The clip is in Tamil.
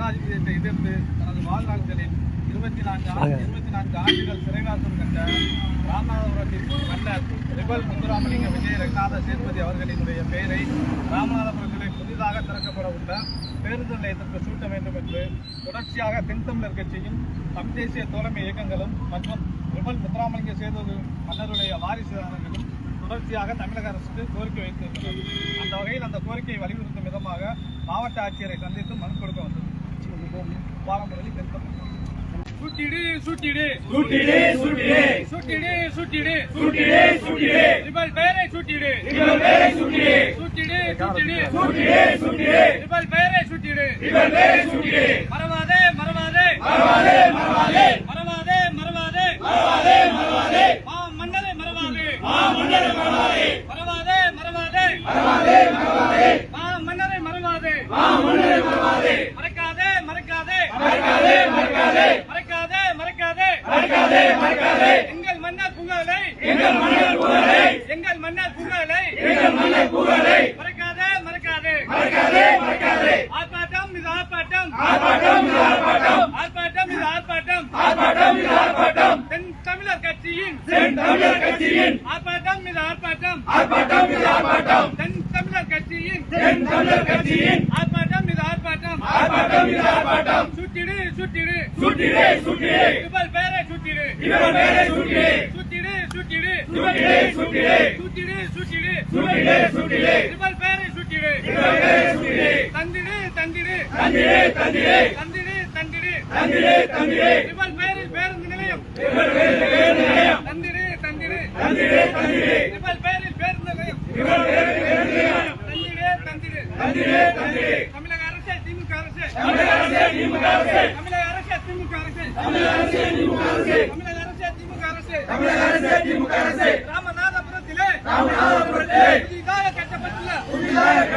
ஏகாதிபத்தியத்தை எதிர்த்து தனது வாழ்நாள்களில் இருபத்தி நான்கு இருபத்தி நான்கு ஆண்டுகள் சிறைவாசம் கண்ட ராமநாதபுரத்தின் மன்னர் ரிபல் முத்துராமலிங்க விஜய ரங்கநாத சேதுபதி அவர்களினுடைய பெயரை ராமநாதபுரத்திலே புதிதாக திறக்கப்பட உள்ள பேருந்து நிலையத்திற்கு சூட்ட வேண்டும் என்று தொடர்ச்சியாக தென்தமிழர் கட்சியும் தமிழ் தேசிய தோழமை இயக்கங்களும் மற்றும் ரிபல் முத்துராமலிங்க சேதுபதி மன்னருடைய வாரிசுதாரர்களும் தொடர்ச்சியாக தமிழக அரசுக்கு கோரிக்கை வைத்திருக்கிறது அந்த வகையில் அந்த கோரிக்கையை வலியுறுத்தும் விதமாக மாவட்ட ஆட்சியரை சந்தித்து மனு கொடுக்க வந்தது. பாலமுரளி தென்தமிழ் சுட்டிடு. சுட்டிடு சூட்டிடு. சூட்டிடு சுட்டிடு. சுட்டிடு சூட்டிடு. சூட்டிடு ரிபல் பெயரை சுட்டிடு. இவன் பேரை சூட்டிடு. சுட்டிடு சுட்டிடு சூட்டிடு. சூட்டிடு ரிபல் பெயரை சுட்டிடு சூட்டிடு. மன்னர் புகழை எங்கள் மன்னர் புகழை எங்கள் மன்னர் புகழை எங்கள் மன்னர் புகழை மறக்காதே மறக்காதே. மறக்காதே மறக்காதே. ஆர்ப்பாட்டம் இது ஆர்ப்பாட்டம். ஆர்ப்பாட்டம் இது ஆர்ப்பாட்டம். ஆர்ப்பாட்டம் இது ஆர்ப்பாட்டம். ஆர்ப்பாட்டம் இது ஆர்ப்பாட்டம். தென் தமிழர் கட்சியின் தென் தமிழர் கட்சியின் ஆர்ப்பாட்டம் இது ஆர்ப்பாட்டம். ஆர்ப்பாட்டம் இது ஆர்ப்பாட்டம். தென் தமிழர் கட்சியின் தென் தமிழர் கட்சியின் ஆர்ப்பாட்டம் இது ஆர்ப்பாட்டம். ஆர்ப்பாட்டம் இது ஆர்ப்பாட்டம். சுட்டிடு சுட்டிடு. சுட்டிடு சுட்டிடு. இவள் பேரை சுட்டிடு. இவன் பேரை சுட்டிடு சுட்டிடு சுட்டிடு சுட்டிடு சுட்டிடு சுட்டிடு சுட்டிடு இவள் பேரை சுட்டிடு இவன் பேரை சூட்டிடு தந்திடு தந்திடு. தந்திரே தந்திரே தந்திடு தந்திடு. தந்திரே தந்திரே இவள் பேரில் பேருந்து நிலையம். இவன் பேரை நிலையம். தந்திடு தந்திடு. தந்திரே தந்திரே இவள் பேரில் பேருந்து நிலையம். இவன் பேரை நிலையம். தந்திடு தந்திடு. தந்திரே தந்திரே தமிழக அரசே திமுக அரசே. தமிழக அரசே திமுக அரசே. தமிழக அரசே திமுக அரசே. தமிழக அரசே திமுக அரசே. தமிழக அரசே திமுக அரசே. தமிழக அரசே திமுக அரசே.